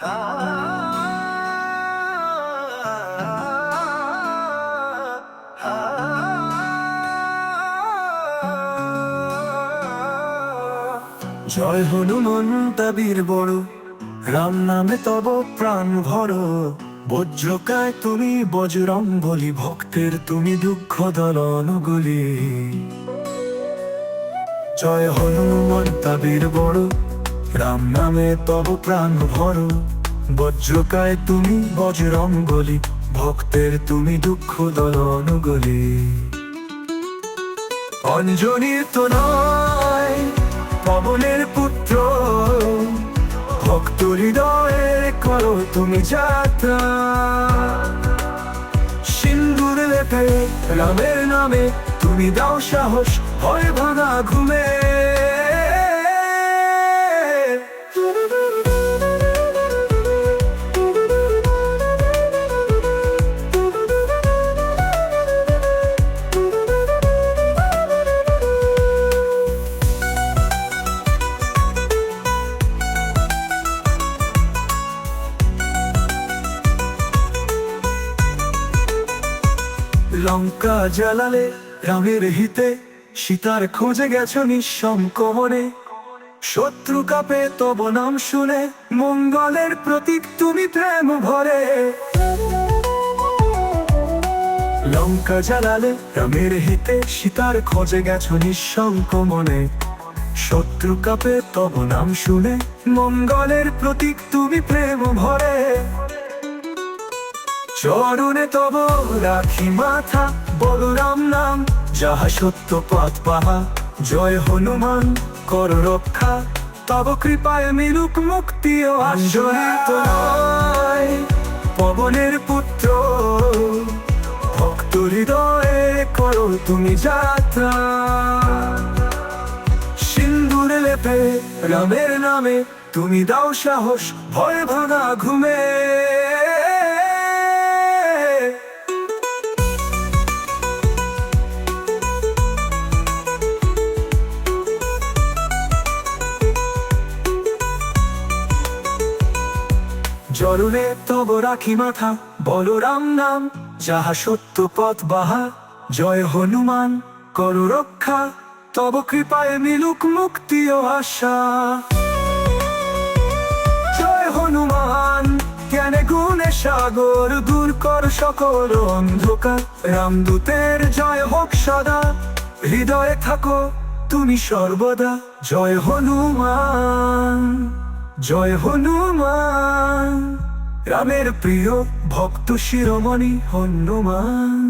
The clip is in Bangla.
জয় হনুমান তাবির বড়, রাম নামে তব প্রাণ ভর। বজ্রকায় তুমি বজরং বলি, ভক্তের তুমি দুঃখ দলন গলি। জয় হনুমান তাবির বড় রাম নামে তব প্রাণ ভর। বজ্রকায় তুমি বজরং বলি ভক্তের তুমি দুঃখ দলন গলি অঞ্জনীর তো নয় পবনের পুত্র, ভক্ত হৃদয়ে করো তুমি যাত্রা সিন্দুর লেপে রামের নামে তুমি দাও সাহস হয় ভাঙা ঘুমে। লঙ্কা জ্বালালে রামের হিতে সীতার খোঁজে গেছ নিঃসম কমনে। শত্রু কাপে তব নাম শুনে মঙ্গলের প্রতীক তুমি প্রেম ভরে। লঙ্কা জ্বালালে রামের হিতে সীতার খোঁজে গেছ নিঃসঙ্ক মনে শত্রু কাপে তব নাম শুনে মঙ্গলের প্রতীক তুমি প্রেম ভরে। চরণে তব রাখি মাথা, বলরাম নাম, যাহা সত্য পথ পাহা। জয় হনুমান, কর রক্ষা তব কৃপায় মিলুক মুক্তি ও আঞ্জলিত পবনের পুত্র, ভক্ত হৃদয়ে করো তুমি যাত্রা। সিন্দুর লেপে রামের নামে তুমি দাও সাহস, ভয় ভাঙা ঘুমে। জরুরে তব রাখি মাথা, বলরাম নাম, যাহা সত্য পথ বাহা, জয় হনুমান, কর রক্ষা, তব কৃপায় মিলুক মুক্তি ও আশা। জয় হনুমান, জ্ঞানে গুণে সাগর, দূর কর সকল অন্ধকার। রামদূতের জয় হোক সদা, হৃদয়ে থাকো তুমি সর্বদা। জয় হনুমান জয় হনুমান। রামের প্রিয় ভক্ত শিরোমণি হনুমান।